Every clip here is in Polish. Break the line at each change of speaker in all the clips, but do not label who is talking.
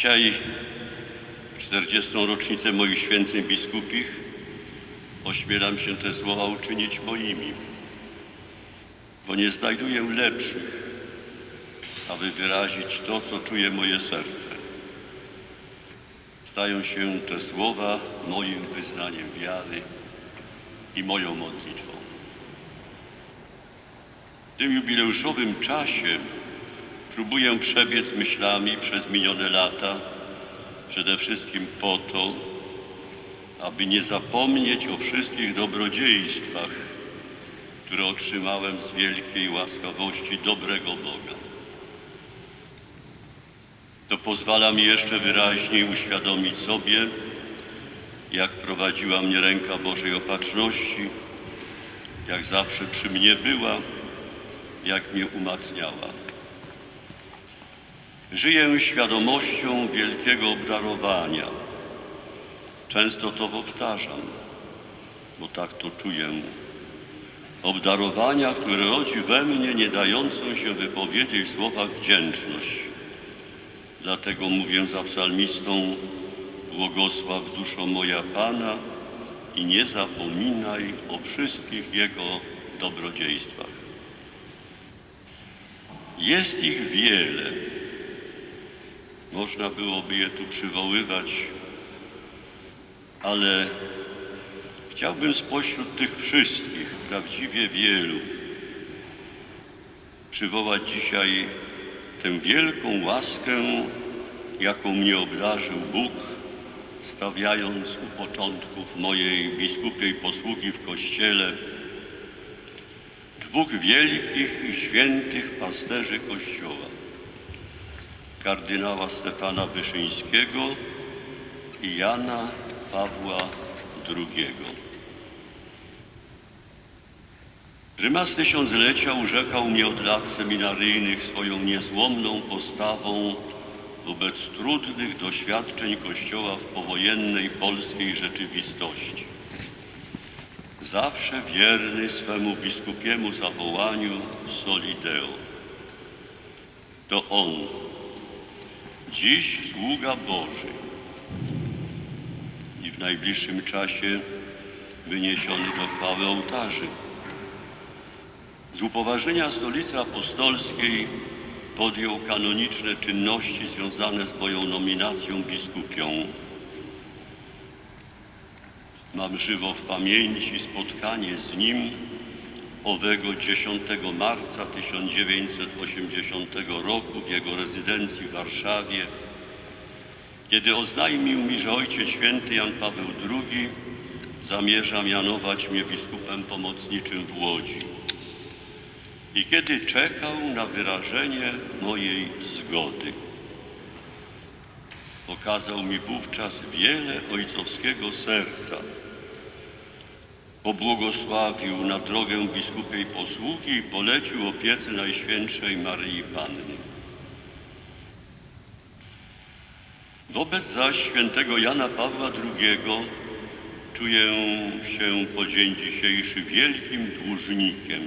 Dzisiaj, w 40. rocznicę moich święceń biskupich, ośmielam się te słowa uczynić moimi, bo nie znajduję lepszych, aby wyrazić to, co czuje moje serce. Stają się te słowa moim wyznaniem wiary i moją modlitwą. W tym jubileuszowym czasie próbuję przebiec myślami przez minione lata, przede wszystkim po to, aby nie zapomnieć o wszystkich dobrodziejstwach, które otrzymałem z wielkiej łaskawości dobrego Boga. To pozwala mi jeszcze wyraźniej uświadomić sobie, jak prowadziła mnie ręka Bożej Opatrzności, jak zawsze przy mnie była, jak mnie umacniała. Żyję świadomością wielkiego obdarowania. Często to powtarzam, bo tak to czuję. Obdarowania, które rodzi we mnie nie dającą się wypowiedzieć w słowach wdzięczność. Dlatego mówię za psalmistą, błogosław duszo moja Pana i nie zapominaj o wszystkich Jego dobrodziejstwach. Jest ich wiele. Można byłoby je tu przywoływać, ale chciałbym spośród tych wszystkich, prawdziwie wielu, przywołać dzisiaj tę wielką łaskę, jaką mnie obdarzył Bóg, stawiając u początków mojej biskupiej posługi w Kościele dwóch wielkich i świętych pasterzy Kościoła, kardynała Stefana Wyszyńskiego i Jana Pawła II. Prymas Tysiąclecia urzekał mnie od lat seminaryjnych swoją niezłomną postawą wobec trudnych doświadczeń Kościoła w powojennej polskiej rzeczywistości. Zawsze wierny swemu biskupiemu zawołaniu Solideo. To on, dziś sługa Boży i w najbliższym czasie wyniesiony do chwały ołtarzy. Z upoważnienia Stolicy Apostolskiej podjął kanoniczne czynności związane z moją nominacją biskupią. Mam żywo w pamięci spotkanie z nim owego 10 marca 1980 roku w jego rezydencji w Warszawie, kiedy oznajmił mi, że Ojciec Święty Jan Paweł II zamierza mianować mnie biskupem pomocniczym w Łodzi i kiedy czekał na wyrażenie mojej zgody. Okazał mi wówczas wiele ojcowskiego serca. Pobłogosławił na drogę biskupiej posługi i polecił opiece Najświętszej Maryi Panny. Wobec zaś świętego Jana Pawła II czuję się po dzień dzisiejszy wielkim dłużnikiem.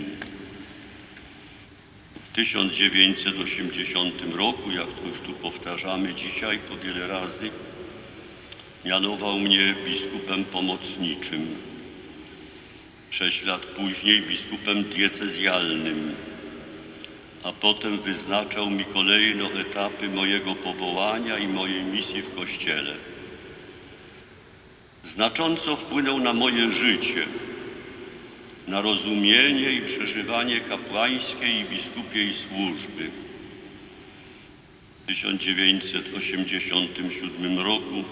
W 1980 roku, jak to już tu powtarzamy dzisiaj po wiele razy, mianował mnie biskupem pomocniczym. Sześć lat później biskupem diecezjalnym, a potem wyznaczał mi kolejno etapy mojego powołania i mojej misji w Kościele. Znacząco wpłynął na moje życie, na rozumienie i przeżywanie kapłańskiej i biskupiej służby. W 1987 roku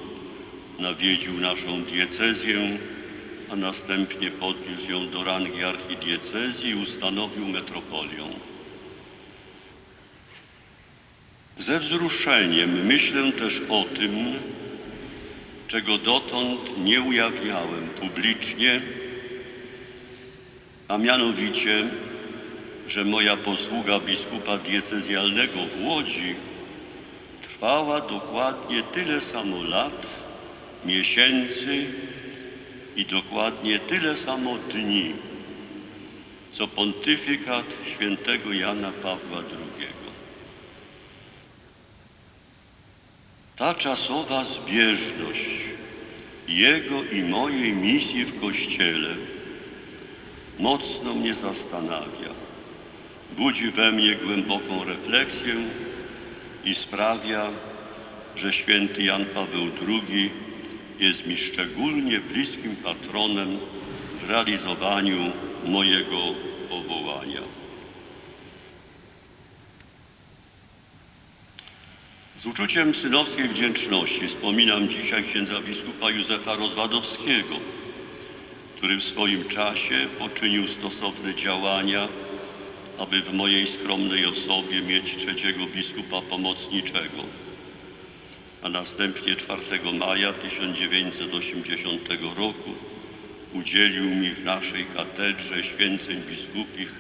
nawiedził naszą diecezję, a następnie podniósł ją do rangi archidiecezji i ustanowił metropolią. Ze wzruszeniem myślę też o tym, czego dotąd nie ujawniałem publicznie, a mianowicie, że moja posługa biskupa diecezjalnego w Łodzi trwała dokładnie tyle samo lat, miesięcy i dokładnie tyle samo dni, co pontyfikat świętego Jana Pawła II. Ta czasowa zbieżność Jego i mojej misji w Kościele mocno mnie zastanawia. Budzi we mnie głęboką refleksję i sprawia, że święty Jan Paweł II jest mi szczególnie bliskim patronem w realizowaniu mojego powołania. Z uczuciem synowskiej wdzięczności wspominam dzisiaj księdza biskupa Józefa Rozwadowskiego, który w swoim czasie poczynił stosowne działania, aby w mojej skromnej osobie mieć trzeciego biskupa pomocniczego. A następnie 4 maja 1980 roku udzielił mi w naszej katedrze święceń biskupich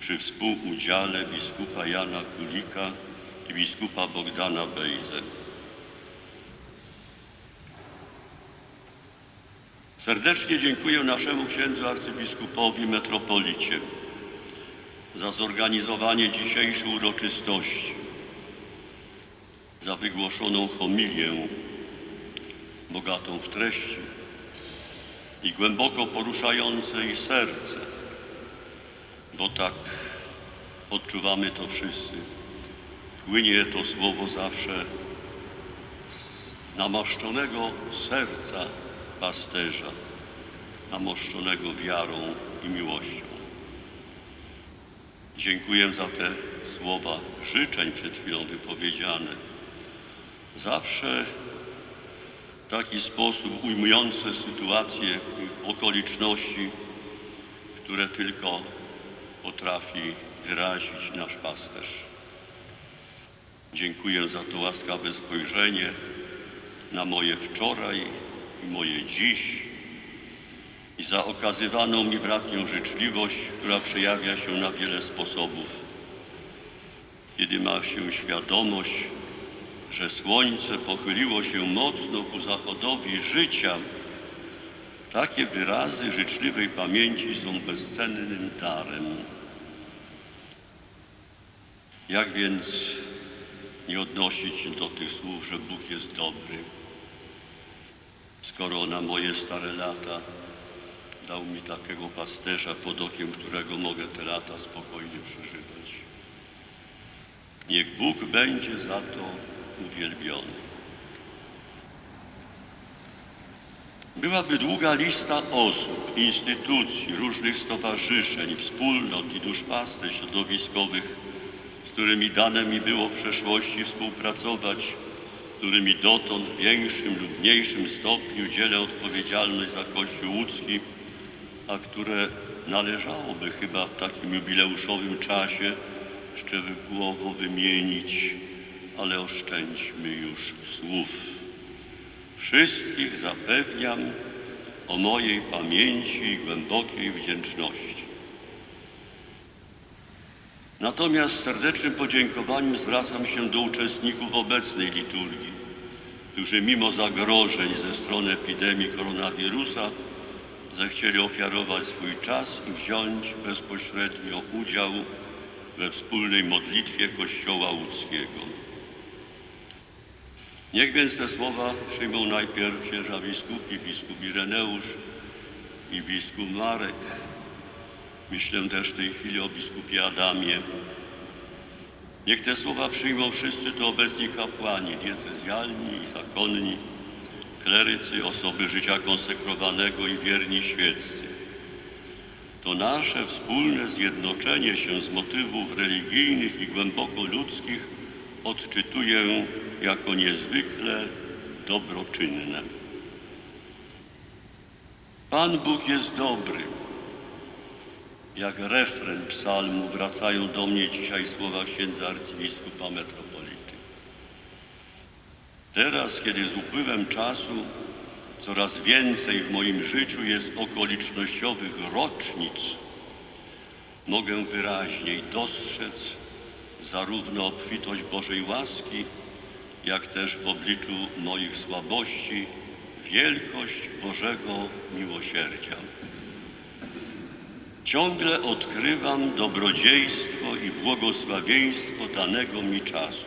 przy współudziale biskupa Jana Kulika i biskupa Bogdana Bejze. Serdecznie dziękuję naszemu księdzu arcybiskupowi metropolicie za zorganizowanie dzisiejszej uroczystości, za wygłoszoną homilię bogatą w treści i głęboko poruszającej serce, bo tak odczuwamy to wszyscy. Płynie to słowo zawsze z namaszczonego serca pasterza, namoszczonego wiarą i miłością. Dziękuję za te słowa życzeń przed chwilą wypowiedziane. Zawsze w taki sposób ujmujące sytuacje i okoliczności, które tylko potrafi wyrazić nasz pasterz. Dziękuję za to łaskawe spojrzenie na moje wczoraj i moje dziś i za okazywaną mi bratnią życzliwość, która przejawia się na wiele sposobów. Kiedy ma się świadomość, że słońce pochyliło się mocno ku zachodowi życia, takie wyrazy życzliwej pamięci są bezcennym darem. Jak więc nie odnosić się do tych słów, że Bóg jest dobry, skoro na moje stare lata dał mi takiego pasterza, pod okiem którego mogę te lata spokojnie przeżywać. Niech Bóg będzie za to uwielbiony. Byłaby długa lista osób, instytucji, różnych stowarzyszeń, wspólnot i duszpasterz środowiskowych, z którymi dane mi było w przeszłości współpracować, którymi dotąd w większym lub mniejszym stopniu dzielę odpowiedzialność za Kościół łódzki, a które należałoby chyba w takim jubileuszowym czasie szczegółowo wymienić, ale oszczędźmy już słów. Wszystkich zapewniam o mojej pamięci i głębokiej wdzięczności. Natomiast serdecznym podziękowaniem zwracam się do uczestników obecnej liturgii, którzy mimo zagrożeń ze strony epidemii koronawirusa zechcieli ofiarować swój czas i wziąć bezpośrednio udział we wspólnej modlitwie Kościoła łódzkiego. Niech więc te słowa przyjmą najpierw księża biskupi, biskup Ireneusz i biskup Marek. Myślę też w tej chwili o biskupie Adamie. Niech te słowa przyjmą wszyscy tu obecni kapłani, diecezjalni i zakonni, klerycy, osoby życia konsekrowanego i wierni świeccy. To nasze wspólne zjednoczenie się z motywów religijnych i głęboko ludzkich odczytuję jako niezwykle dobroczynne. Pan Bóg jest dobry. Jak refren psalmu wracają do mnie dzisiaj słowa księdza arcybiskupa metropolity. Teraz, kiedy z upływem czasu coraz więcej w moim życiu jest okolicznościowych rocznic, mogę wyraźniej dostrzec zarówno obfitość Bożej łaski, jak też w obliczu moich słabości wielkość Bożego miłosierdzia. Ciągle odkrywam dobrodziejstwo i błogosławieństwo danego mi czasu.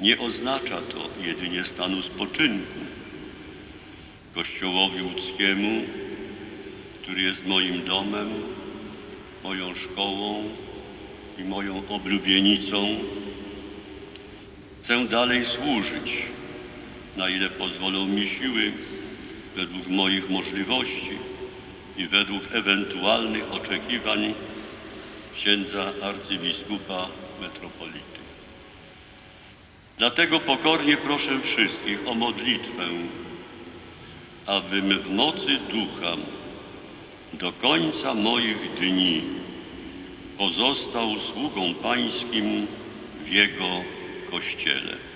Nie oznacza to jedynie stanu spoczynku. Kościołowi łódzkiemu, który jest moim domem, moją szkołą i moją oblubienicą, chcę dalej służyć, na ile pozwolą mi siły, według moich możliwości i według ewentualnych oczekiwań księdza arcybiskupa metropolity. Dlatego pokornie proszę wszystkich o modlitwę, abym w mocy ducha do końca moich dni pozostał sługą pańskim w Jego Kościele.